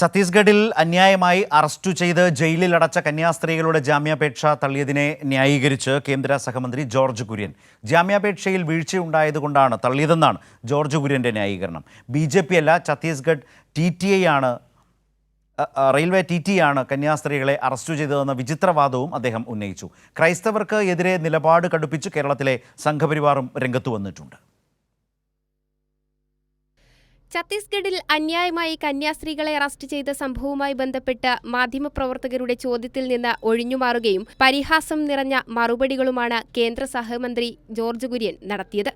ഛത്തീസ്ഗഡിൽ അന്യായമായി അറസ്റ്റു ചെയ്ത് ജയിലിൽ അടച്ച കന്യാസ്ത്രീകളുടെ ജാമ്യാപേക്ഷ തള്ളിയതിനെ ന്യായീകരിച്ച് കേന്ദ്ര സഹമന്ത്രി ജോർജ് കുര്യൻ. ജാമ്യാപേക്ഷയിൽ വീഴ്ചയുണ്ടായതുകൊണ്ടാണ് തള്ളിയതെന്നാണ് ജോർജ് കുര്യന്റെ ന്യായീകരണം. ബി ജെ പി അല്ല ഛത്തീസ്ഗഡ് ടി ടി ഐ ആണ് റെയിൽവേ ടി ടി ആണ് കന്യാസ്ത്രീകളെ അറസ്റ്റ് ചെയ്തതെന്ന വിചിത്രവാദവും അദ്ദേഹം ഉന്നയിച്ചു. ക്രൈസ്തവർക്ക് എതിരെ നിലപാട് കടുപ്പിച്ച് കേരളത്തിലെ സംഘപരിവാറും രംഗത്തു വന്നിട്ടുണ്ട്. ഛത്തീസ്ഗഡിൽ അന്യായമായി കന്യാസ്ത്രീകളെ അറസ്റ്റ് ചെയ്ത സംഭവവുമായി ബന്ധപ്പെട്ട് മാധ്യമപ്രവർത്തകരുടെ ചോദ്യത്തിൽ നിന്ന് ഒഴിഞ്ഞുമാറുകയും പരിഹാസം നിറഞ്ഞ മറുപടികളുമാണ് കേന്ദ്ര സഹമന്ത്രി ജോർജ് കുര്യൻ നടത്തിയത്.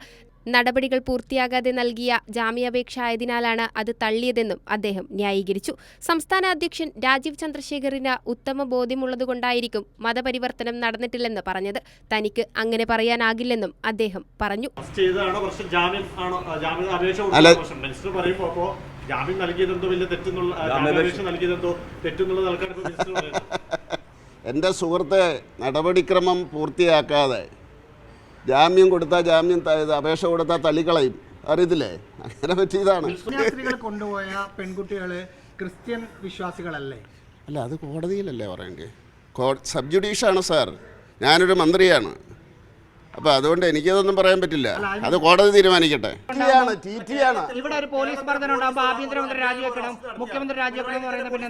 നടപടികൾ പൂർത്തിയാകാതെ നൽകിയ ജാമ്യാപേക്ഷ ആയതിനാലാണ് അത് തള്ളിയതെന്നും അദ്ദേഹം ന്യായീകരിച്ചു. സംസ്ഥാന അധ്യക്ഷൻ രാജീവ് ചന്ദ്രശേഖറിന് ഉത്തമ ബോധ്യമുള്ളതുകൊണ്ടായിരിക്കും മതപരിവർത്തനം നടന്നിട്ടില്ലെന്ന് പറഞ്ഞത്. തനിക്ക് അങ്ങനെ പറയാനാകില്ലെന്നും അദ്ദേഹം പറഞ്ഞു. എന്റെ ജാമ്യം നൽകിയതെന്തോ വലിയ തെറ്റെന്നുള്ള നൽകിയതെന്തോ സുഹൃത്തെ നടപടിക്രമം പൂർത്തിയാക്കാതെ ജാമ്യം കൊടുത്താൽ ജാമ്യം അപേക്ഷ കൊടുത്താൽ തള്ളിക്കളയും. അറിയത്തില്ലേ? അങ്ങനെ പറ്റിയതാണ് കൊണ്ടുപോയ പെൺകുട്ടികൾ ക്രിസ്ത്യൻ വിശ്വാസികളല്ലേ? അല്ല അത് കോടതിയിലല്ലേ പറയേണ്ടത് കോ സബ് ജുഡീഷാണ് സാർ. ഞാനൊരു മന്ത്രിയാണ്. അപ്പോൾ അതുകൊണ്ട് എനിക്കതൊന്നും പറയാൻ പറ്റില്ല. അത് കോടതി തീരുമാനിക്കട്ടെ. ടി ടി ടി ആണ് ഇവിടെ ഒരു പോലീസ് ആഭ്യന്തരമന്ത്രി രാജിവെക്കണം മുഖ്യമന്ത്രി രാജിവെക്കണം എന്ന് പറയുന്നത് പിന്നെ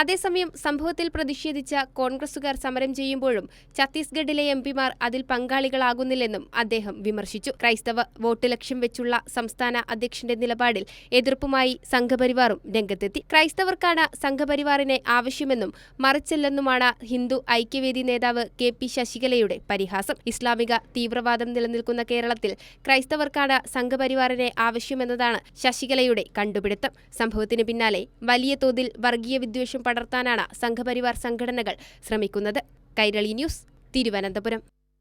അതേസമയം സംഭവത്തിൽ പ്രതിഷേധിച്ച കോൺഗ്രസുകാർ സമരം ചെയ്യുമ്പോഴും ഛത്തീസ്ഗഡിലെ എം പിമാർ അതിൽ പങ്കാളികളാകുന്നില്ലെന്നും അദ്ദേഹം വിമർശിച്ചു. ക്രൈസ്തവ വോട്ട് ലക്ഷ്യം വെച്ചുള്ള സംസ്ഥാന അധ്യക്ഷന്റെ നിലപാടിൽ എതിർപ്പുമായി സംഘപരിവാറും രംഗത്തെത്തി. ക്രൈസ്തവർക്കാണ് സംഘപരിവാറിനെ ആവശ്യമെന്നും മറിച്ചല്ലെന്നുമാണ് ഹിന്ദു ഐക്യവേദി നേതാവ് കെ പി ശശികലയുടെ പരിഹാസം. ഇസ്ലാമിക തീവ്രവാദം നിലനിൽക്കുന്ന കേരളത്തിൽ ക്രൈസ്തവർക്കാണ് സംഘപരിവാറിനെ ആവശ്യമെന്നതാണ് ശശികലയുടെ കണ്ടുപിടുത്തം. സംഭവത്തിന് പിന്നാലെ വലിയ തോതിൽ വർഗീയ വിദ്വേഷം പടർത്താനാണ് സംഘപരിവാർ സംഘടനകൾ ശ്രമിക്കുന്നത്. കൈരളി ന്യൂസ് തിരുവനന്തപുരം.